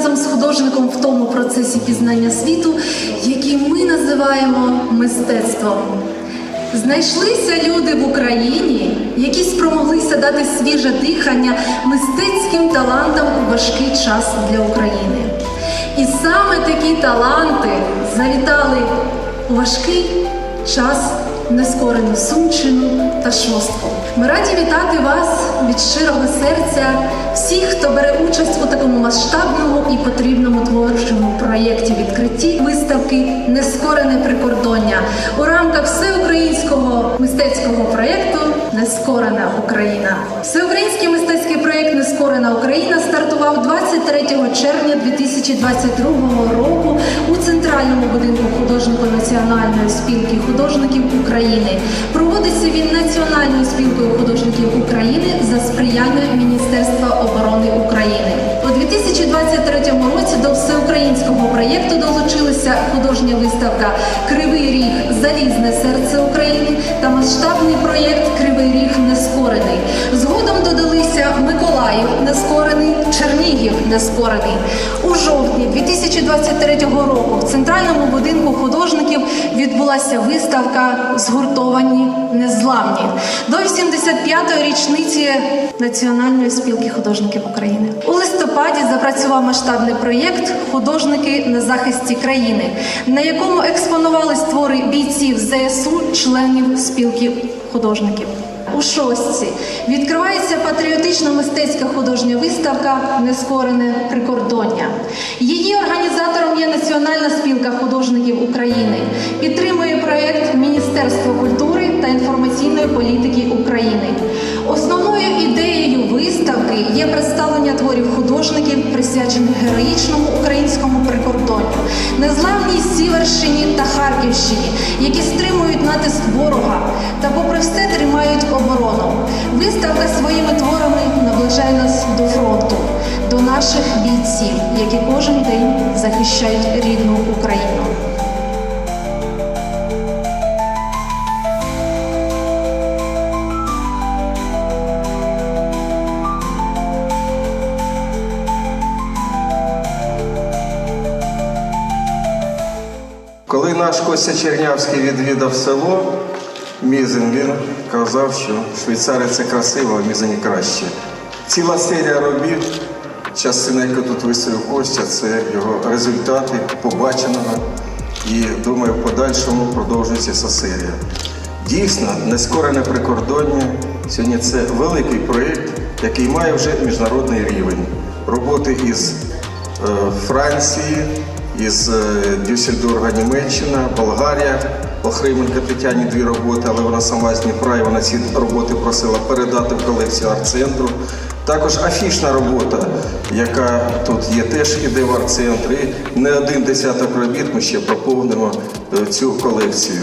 разом з художником в тому процесі пізнання світу, який ми називаємо мистецтвом. Знайшлися люди в Україні, які спромоглися дати свіже дихання мистецьким талантам у важкий час для України. І саме такі таланти завітали у важкий час нескорену Сумщину та Шостку. Ми раді вітати вас від щирого серця, всіх, хто бере участь у такому масштабному і потрібному творчому проєкті відкритті виставки Нескорене прикордоння у рамках всеукраїнського мистецького проєкту Нескорена Україна. Всеукраїнський мистецький проєкт Нескорена Україна стартував 23 червня 2022 року у центральному будинку художньо Національної спілки художників України. Проводиться він Національною спілкою художників України за сприяння Міністерства оборони України. У 2023 році до всеукраїнського проєкту долучилися художня виставка Кривий Ріг Залізне серце України та масштабний проєкт Кривий Ріг Нескорений. Згодом додалися Миколаїв Нескорений, Чернігів Нескорений. У жовтні 2023 року в центральному будинку художників відбулася виставка Згуртовані незламні до 85-ї річниці Національної спілки художників України. У листопаді запрацював масштабний проєкт Художники на захисті країни, на якому експонувались твори бійців ЗСУ, членів спілки художників. У шостці відкривається патріотична мистецька художня виставка Нескорене прикордоння. Її організатором є Національна спілка художників України. Підтримує проєкт Міністерство культури та інформаційної політики України. Основною ідеєю виставки є представлення творів художників, присвячених героїчному українському прикордонню, незламній Сіверщині та Харківщині, які стримують натиск ворога та, попри все, тримають оборону. Виставка своїми творами наближає нас до фронту, до наших бійців, які кожен день захищають рідну Україну. Наш Костя Чернявський відвідав село Мізин, він казав, що Швейцарія це красиво, а Мізині краще. Ціла серія робіт, частина, яку тут виставив Костя, це його результати побаченого. І думаю, в подальшому продовжується ця серія. Дійсно, нескорене прикордоння. Сьогодні це великий проєкт, який має вже міжнародний рівень. Роботи із е, Франції, із Дюссельдорга, Німеччина, Болгарія. Охрименко Тетяні дві роботи, але вона сама з Дніпра, і вона ці роботи просила передати в колекцію арт-центру. Також афішна робота, яка тут є, теж іде в арт-центр. І не один десяток робіт ми ще поповнимо е, цю колекцію.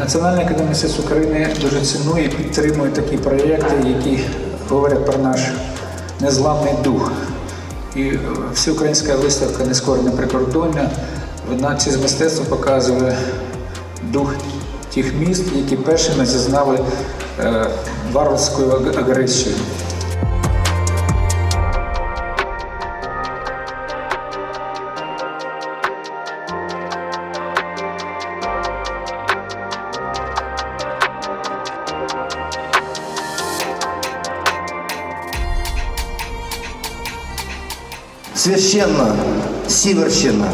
Національна академія мистецтв України дуже цінує і підтримує такі проєкти, які говорять про наш незламний дух. І всеукраїнська виставка Нескорене прикордоння вона ці з мистецтва показує дух тих міст, які першими зазнали е, варварської аг- агресії. Священна Сіверщина,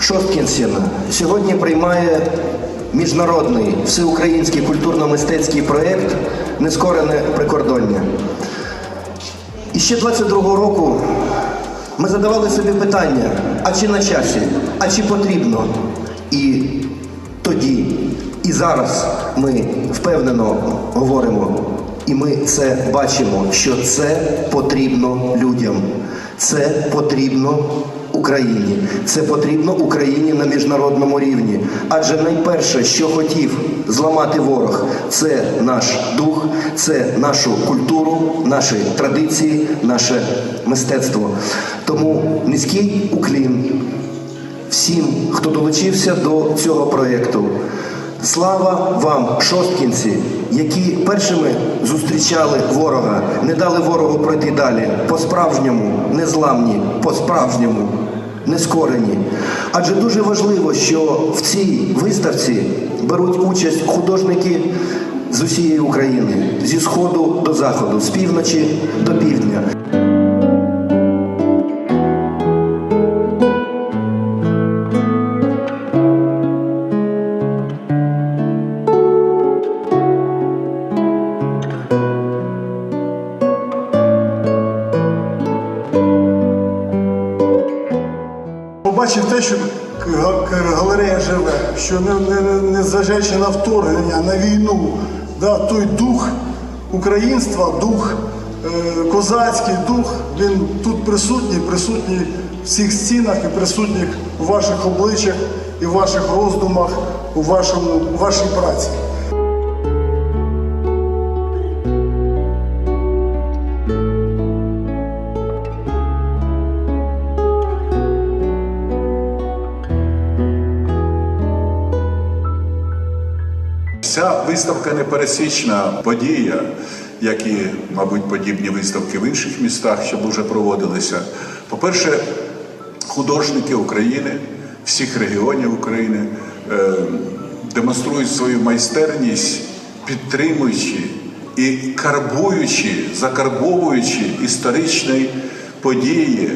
Шосткінщина сьогодні приймає міжнародний всеукраїнський культурно-мистецький проєкт Нескорене прикордоння. І ще 22-го року ми задавали собі питання, а чи на часі, а чи потрібно? І тоді, і зараз ми впевнено говоримо, і ми це бачимо, що це потрібно людям. Це потрібно Україні. Це потрібно Україні на міжнародному рівні. Адже найперше, що хотів зламати ворог, це наш дух, це нашу культуру, наші традиції, наше мистецтво. Тому низький уклін всім, хто долучився до цього проєкту. Слава вам, шосткінці, які першими зустрічали ворога, не дали ворогу пройти далі. По-справжньому, незламні, по-справжньому, нескорені. Адже дуже важливо, що в цій виставці беруть участь художники з усієї України, зі сходу до заходу, з півночі до півдня. Що не, не, не зажече на вторгнення, на війну, да, той дух українства, дух е, козацький дух, він тут присутній, присутній в цих стінах і присутній у ваших обличчях і в ваших роздумах, у, вашому, у вашій праці. Ця виставка непересічна подія, як і, мабуть, подібні виставки в інших містах, що вже проводилися. По-перше, художники України, всіх регіонів України е, демонструють свою майстерність, підтримуючи і карбуючи, закарбовуючи історичні події,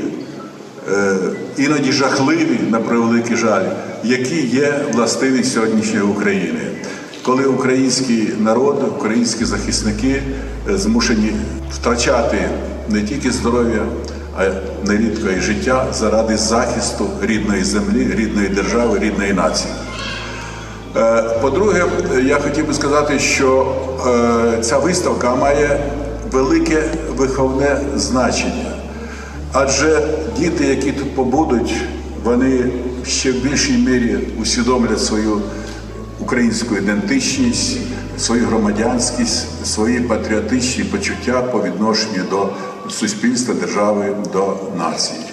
е, іноді жахливі, на превеликий жаль, які є властиві сьогоднішньої України. Коли український народ, українські захисники е, змушені втрачати не тільки здоров'я, а нерідко і життя заради захисту рідної землі, рідної держави, рідної нації. Е, По-друге, я хотів би сказати, що е, ця виставка має велике виховне значення. Адже діти, які тут побудуть, вони ще в більшій мірі усвідомлять свою українську ідентичність, свою громадянськість, свої патріотичні почуття по відношенню до суспільства, держави, до нації.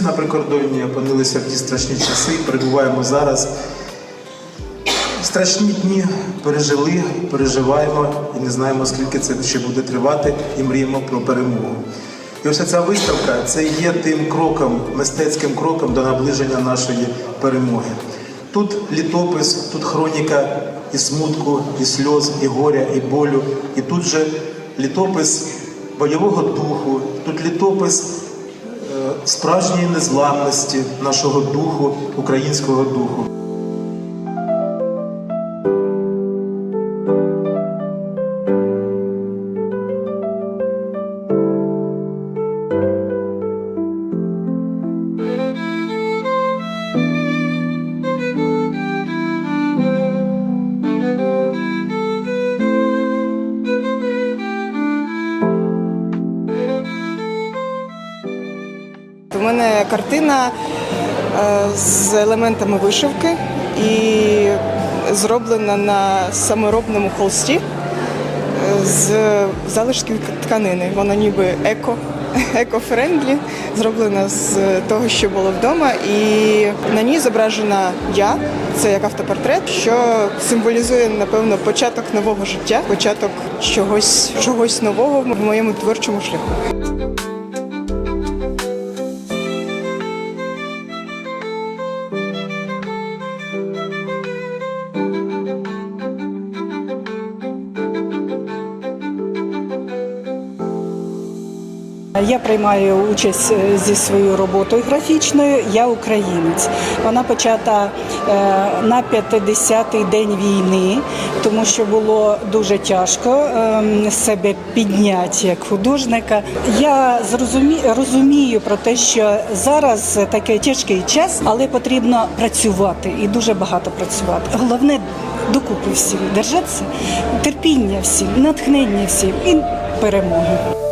Всі на прикордонні опинилися в ті страшні часи, перебуваємо зараз. Страшні дні пережили, переживаємо і не знаємо, скільки це ще буде тривати, і мріємо про перемогу. І ось ця виставка це є тим кроком, мистецьким кроком до наближення нашої перемоги. Тут літопис, тут хроніка і смутку, і сльоз, і горя, і болю. І тут же літопис бойового духу, тут літопис справжньої незламності нашого духу, українського духу. Картина е, з елементами вишивки і зроблена на саморобному холсті е, з залишків тканини. Воно ніби еко, еко-френдлі, зроблена з того, що було вдома. І на ній зображена я, це як автопортрет, що символізує, напевно, початок нового життя, початок чогось, чогось нового в моєму творчому шляху. Я приймаю участь е, зі своєю роботою графічною. Я українець. Вона почата на 50-й день війни, тому що було дуже тяжко ем, себе підняти як художника. Я розумію про те, що зараз такий тяжкий час, але потрібно працювати і дуже багато працювати. Головне докупи всім держатися, терпіння всім, натхнення всім і перемоги.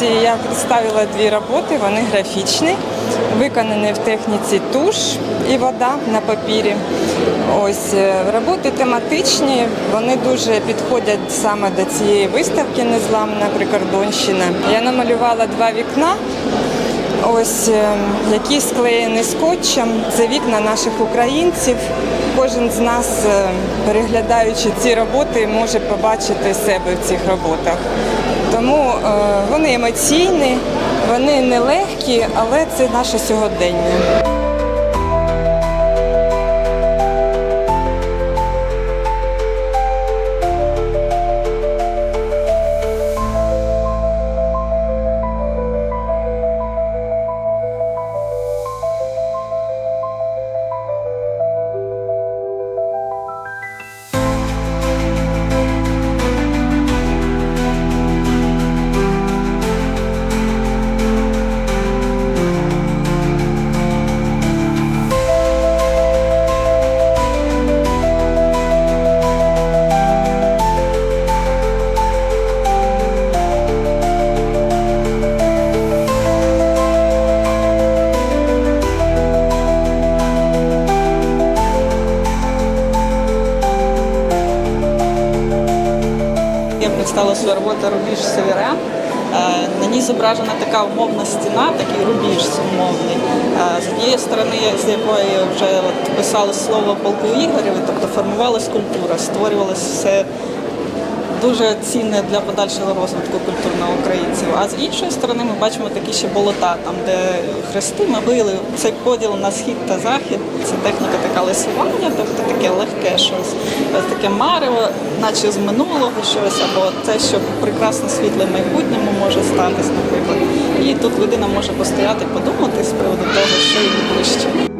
На я представила дві роботи, вони графічні, виконані в техніці туш і вода на папірі. Ось е, роботи тематичні, вони дуже підходять саме до цієї виставки Незламна прикордонщина. Я намалювала два вікна. Ось е, які склеєні скотчем. Це вікна наших українців. Кожен з нас, е, переглядаючи ці роботи, може побачити себе в цих роботах. Тому е, вони емоційні, вони нелегкі, але це наше сьогодення. Северен. Е, На ній зображена така умовна стіна, такий рубіж умовний. Е, З однієї сторони, з якої вже писали слово полку Ігорів, тобто формувалась культура, створювалася. все дуже цінне для подальшого розвитку культурного українців. А з іншої сторони ми бачимо такі ще болота, там де хрести, могили, цей поділ на схід та захід. Це техніка така лисування, тобто таке легке щось, таке марево, наче з минулого щось, або те, що прекрасно світле майбутньому може статись, наприклад. І тут людина може постояти, подумати з приводу того, що їй ближче.